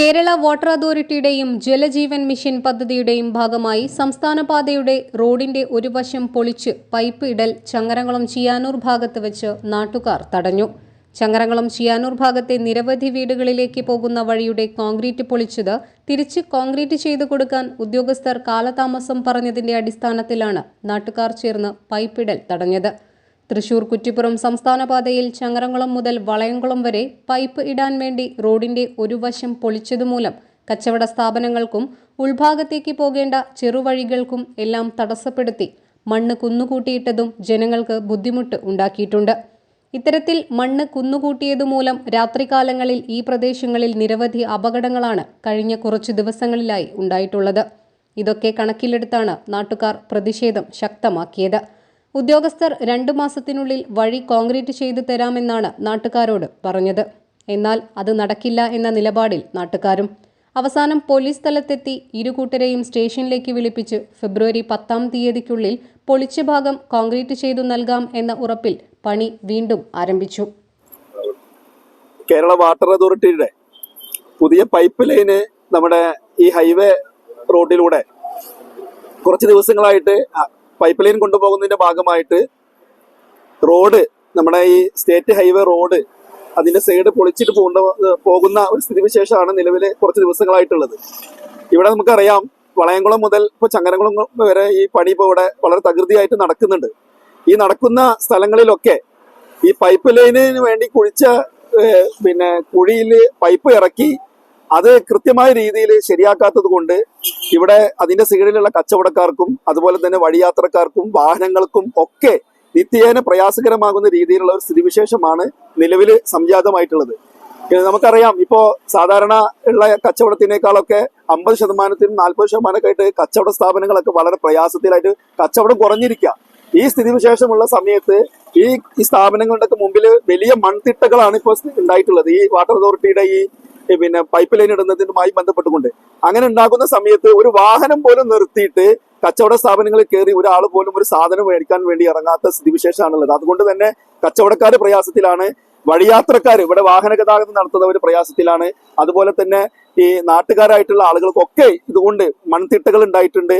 Kerala water അതോറിറ്റിയുടെയും Jal Jeevan mission പദ്ധതിയുടെയും ഭാഗമായി സംസ്ഥാന പാതയുടെ റോഡിന്റെ ഒരു വശം പൊളിച്ച് പൈപ്പ് ഇടൽ ചങ്ങരംകുളം ചിയാനൂർ ഭാഗത്ത് വെച്ച് നാട്ടുകാർ തടഞ്ഞു. ചങ്ങരംകുളം ചിയാനൂർ ഭാഗത്തെ നിരവധി വീടുകളിലേക്ക് പോകുന്ന വഴിയുടെ കോൺക്രീറ്റ് പൊളിച്ചത് തിരിച്ച് കോൺക്രീറ്റ് ചെയ്തു കൊടുക്കാൻ ഉദ്യോഗസ്ഥർ കാലതാമസം പറഞ്ഞതിന്റെ അടിസ്ഥാനത്തിലാണ് നാട്ടുകാർ ചേർന്ന് പൈപ്പിടൽ തടഞ്ഞത്. തൃശൂർ കുറ്റിപ്പുറം സംസ്ഥാന പാതയിൽ ചങ്ങരംകുളം മുതൽ വളയംകുളം വരെ പൈപ്പ് ഇടാൻ വേണ്ടി റോഡിന്റെ ഒരു വശം പൊളിച്ചതുമൂലം കച്ചവട സ്ഥാപനങ്ങൾക്കും ഉൾഭാഗത്തേക്ക് പോകേണ്ട ചെറുവഴികൾക്കും എല്ലാം തടസ്സപ്പെടുത്തി മണ്ണ് കുന്നുകൂട്ടിയിട്ടതും ജനങ്ങൾക്ക് ബുദ്ധിമുട്ട് ഉണ്ടാക്കിയിട്ടുണ്ട്. ഇത്തരത്തിൽ മണ്ണ് കുന്നുകൂട്ടിയതുമൂലം രാത്രികാലങ്ങളിൽ ഈ പ്രദേശങ്ങളിൽ നിരവധി അപകടങ്ങളാണ് കഴിഞ്ഞ കുറച്ചു ദിവസങ്ങളിലായി ഉണ്ടായിട്ടുള്ളത്. ഇതൊക്കെ കണക്കിലെടുത്താണ് നാട്ടുകാർ പ്രതിഷേധം ശക്തമാക്കിയത്. ഉദ്യോഗസ്ഥർ രണ്ടു മാസത്തിനുള്ളിൽ വഴി കോൺക്രീറ്റ് ചെയ്തു തരാമെന്നാണ് നാട്ടുകാരോട് പറഞ്ഞത്. എന്നാൽ അത് നടക്കില്ല എന്ന നിലപാടിൽ നാട്ടുകാരും. അവസാനം പോലീസ് സ്ഥലത്തെത്തി ഇരുകൂട്ടരെയും സ്റ്റേഷനിലേക്ക് വിളിപ്പിച്ച് ഫെബ്രുവരി പത്താം തീയതിക്കുള്ളിൽ പൊളിച്ച ഭാഗം കോൺക്രീറ്റ് ചെയ്തു നൽകാം എന്ന ഉറപ്പിൽ പണി വീണ്ടും ആരംഭിച്ചു. കേരള വാട്ടർ അതോറിറ്റിയുടെ പുതിയ പൈപ്പ് ലൈന് നമ്മുടെ ഈ ഹൈവേ റോഡിലൂടെ കുറച്ച് ദിവസങ്ങളായിട്ട് പൈപ്പ് ലൈൻ കൊണ്ടുപോകുന്നതിന്റെ ഭാഗമായിട്ട് റോഡ് നമ്മുടെ ഈ സ്റ്റേറ്റ് ഹൈവേ റോഡ് അതിന്റെ സൈഡ് പൊളിച്ചിട്ട് പോകുന്ന പോകുന്ന ഒരു സ്ഥിതിവിശേഷമാണ് നിലവിൽ കുറച്ച് ദിവസങ്ങളായിട്ടുള്ളത്. ഇവിടെ നമുക്കറിയാം വളയംകുളം മുതൽ ഇപ്പൊ ചങ്ങരംകുളം വരെ ഈ പണി ഇപ്പോൾ ഇവിടെ വളരെ തകൃതിയായിട്ട് നടക്കുന്നുണ്ട്. ഈ നടക്കുന്ന സ്ഥലങ്ങളിലൊക്കെ ഈ പൈപ്പ് ലൈനിന് വേണ്ടി കുഴിച്ച പിന്നെ കുഴിയിൽ പൈപ്പ് ഇറക്കി അത് കൃത്യമായ രീതിയിൽ ശരിയാക്കാത്തത് കൊണ്ട് ഇവിടെ അതിന്റെ സൈഡിലുള്ള കച്ചവടക്കാർക്കും അതുപോലെ തന്നെ വഴിയാത്രക്കാർക്കും വാഹനങ്ങൾക്കും ഒക്കെ നിത്യേന പ്രയാസകരമാകുന്ന രീതിയിലുള്ള ഒരു സ്ഥിതിവിശേഷമാണ് നിലവിൽ സംജാതമായിട്ടുള്ളത്. നമുക്കറിയാം ഇപ്പോ സാധാരണ ഉള്ള കച്ചവടത്തിനേക്കാളൊക്കെ അമ്പത് ശതമാനത്തിനും നാൽപ്പത് ശതമാനമൊക്കെ ആയിട്ട് കച്ചവട സ്ഥാപനങ്ങളൊക്കെ വളരെ പ്രയാസത്തിലായിട്ട് കച്ചവടം കുറഞ്ഞിരിക്കുക ഈ സ്ഥിതിവിശേഷമുള്ള സമയത്ത് ഈ സ്ഥാപനങ്ങളുടെ മുമ്പിൽ വലിയ മൺതിട്ടകളാണ് ഇപ്പോൾ ഉണ്ടായിട്ടുള്ളത്. ഈ വാട്ടർ അതോറിറ്റിയുടെ ഈ പിന്നെ പൈപ്പ് ലൈൻ ഇടുന്നതിനുമായി ബന്ധപ്പെട്ടുകൊണ്ട്. അങ്ങനെ ഉണ്ടാകുന്ന സമയത്ത് ഒരു വാഹനം പോലും നിർത്തിയിട്ട് കച്ചവട സ്ഥാപനങ്ങളിൽ കയറി ഒരാൾ പോലും ഒരു സാധനം മേടിക്കാൻ വേണ്ടി ഇറങ്ങാത്ത സ്ഥിതിവിശേഷമാണുള്ളത്. അതുകൊണ്ട് തന്നെ കച്ചവടക്കാർ പ്രയാസത്തിലാണ്. വഴിയാത്രക്കാർ ഇവിടെ വാഹന ഗതാഗതം നടത്തുന്നവർ പ്രയാസത്തിലാണ്. അതുപോലെ തന്നെ ഈ നാട്ടുകാരായിട്ടുള്ള ആളുകൾക്കൊക്കെ ഇതുകൊണ്ട് മൺതിട്ടകൾ ഉണ്ടായിട്ടുണ്ട്.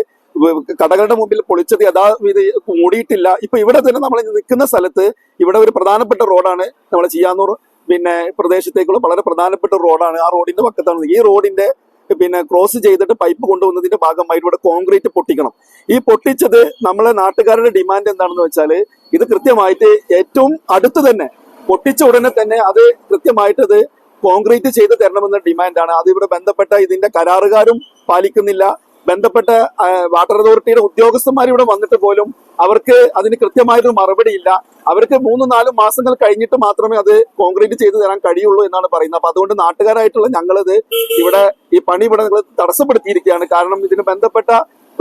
കടകളുടെ മുമ്പിൽ പൊളിച്ചത് യഥാവിധി മൂടിയിട്ടില്ല. ഇപ്പൊ ഇവിടെ തന്നെ നമ്മൾ നിൽക്കുന്ന സ്ഥലത്ത് ഇവിടെ ഒരു പ്രധാനപ്പെട്ട റോഡാണ് നമ്മൾ ചിയാന്നൂർ പിന്നെ പ്രദേശത്തേക്കുള്ള വളരെ പ്രധാനപ്പെട്ട റോഡാണ്. ആ റോഡിന്റെ പക്കത്താണ് ഈ റോഡിന്റെ പിന്നെ ക്രോസ് ചെയ്തിട്ട് പൈപ്പ് കൊണ്ടുവന്നതിന്റെ ഭാഗമായിട്ട് ഇവിടെ കോൺക്രീറ്റ് പൊട്ടിക്കണം. ഈ പൊട്ടിച്ചത് നമ്മളെ നാട്ടുകാരുടെ ഡിമാൻഡ് എന്താണെന്ന് വെച്ചാൽ ഇത് കൃത്യമായിട്ട് ഏറ്റവും അടുത്ത് തന്നെ പൊട്ടിച്ച ഉടനെ തന്നെ അത് കൃത്യമായിട്ട് അത് കോൺക്രീറ്റ് ചെയ്ത് തരണമെന്ന ഡിമാൻഡാണ് അത് ഇവിടെ ബന്ധപ്പെട്ട ഇതിന്റെ കരാറുകാരും പാലിക്കുന്നില്ല. ബന്ധപ്പെട്ട വാട്ടർ അതോറിറ്റിയുടെ ഉദ്യോഗസ്ഥന്മാർ ഇവിടെ വന്നിട്ട് പോലും അവർക്ക് അതിന് കൃത്യമായൊരു മറുപടി ഇല്ല അവർക്ക് മൂന്നും നാലും മാസങ്ങൾ കഴിഞ്ഞിട്ട് മാത്രമേ അത് കോൺക്രീറ്റ് ചെയ്തു തരാൻ കഴിയുള്ളൂ എന്നാണ് പറയുന്നത്. അപ്പൊ അതുകൊണ്ട് നാട്ടുകാരായിട്ടുള്ള ഞങ്ങളിത് ഇവിടെ ഈ പണി ഇവിടെ നിങ്ങൾ തടസ്സപ്പെടുത്തിയിരിക്കുകയാണ്. കാരണം ഇതിന് ബന്ധപ്പെട്ട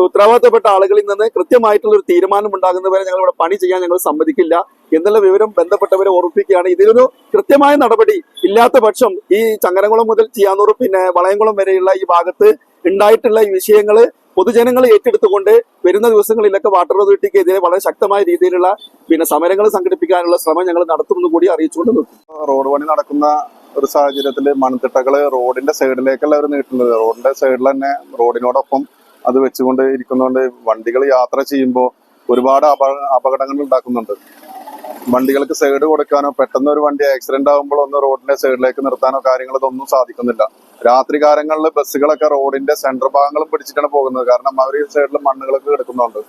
ഉത്തരവാദിത്തപ്പെട്ട ആളുകളിൽ നിന്ന് കൃത്യമായിട്ടുള്ള ഒരു തീരുമാനം ഉണ്ടാകുന്നവരെ ഞങ്ങൾ ഇവിടെ പണി ചെയ്യാൻ ഞങ്ങൾ സമ്മതിക്കില്ല എന്നുള്ള വിവരം ബന്ധപ്പെട്ടവരെ ഓർമ്മിപ്പിക്കുകയാണ് ഇതിനൊരു കൃത്യമായ നടപടി ഇല്ലാത്ത പക്ഷം ഈ ചങ്ങരംകുളം മുതൽ ചിയാനൂർ പിന്നെ വളയംകുളം വരെയുള്ള ഈ ഭാഗത്ത് ഉണ്ടായിട്ടുള്ള ഈ വിഷയങ്ങൾ പൊതുജനങ്ങൾ ഏറ്റെടുത്തുകൊണ്ട് വരുന്ന ദിവസങ്ങളിലൊക്കെ വാട്ടർ അതോറിറ്റിക്കെതിരെ വളരെ ശക്തമായ രീതിയിലുള്ള പിന്നെ സമരങ്ങൾ സംഘടിപ്പിക്കാനുള്ള ശ്രമം ഞങ്ങൾ നടത്തുമെന്ന് കൂടി അറിയിച്ചുകൊണ്ട് റോഡ് പണി നടക്കുന്ന ഒരു സാഹചര്യത്തിൽ മൺതിട്ടകൾ റോഡിന്റെ സൈഡിലേക്കല്ല അവർ നീട്ടുന്നത്. റോഡിന്റെ സൈഡിൽ തന്നെ റോഡിനോടൊപ്പം അത് വെച്ചുകൊണ്ട് ഇരിക്കുന്നതുകൊണ്ട് വണ്ടികൾ യാത്ര ചെയ്യുമ്പോൾ ഒരുപാട് അപകടങ്ങൾ ഉണ്ടാക്കുന്നുണ്ട്. വണ്ടികൾക്ക് സൈഡ് കൊടുക്കാനോ പെട്ടെന്ന് ഒരു വണ്ടി ആക്സിഡന്റ് ആകുമ്പോൾ ഒന്ന് റോഡിന്റെ സൈഡിലേക്ക് നിർത്താനോ കാര്യങ്ങൾ ഇതൊന്നും സാധിക്കുന്നില്ല. രാത്രി കാലങ്ങളിൽ ബസ്സുകളൊക്കെ റോഡിന്റെ സെന്റർ ഭാഗങ്ങളും പിടിച്ചിട്ടാണ് പോകുന്നത്. കാരണം അവർ സൈഡിൽ മണ്ണുകളൊക്കെ കിടക്കുന്നുണ്ട്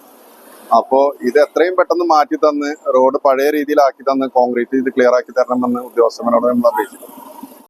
അപ്പോ ഇത് എത്രയും പെട്ടെന്ന് മാറ്റി തന്ന് റോഡ് പഴയ രീതിയിലാക്കി തന്ന് കോൺക്രീറ്റ് ഇത് ക്ലിയർ ആക്കി തരണമെന്ന് ഉദ്യോഗസ്ഥന്മാരോട് നമ്മൾ അപേക്ഷിക്കുന്നു.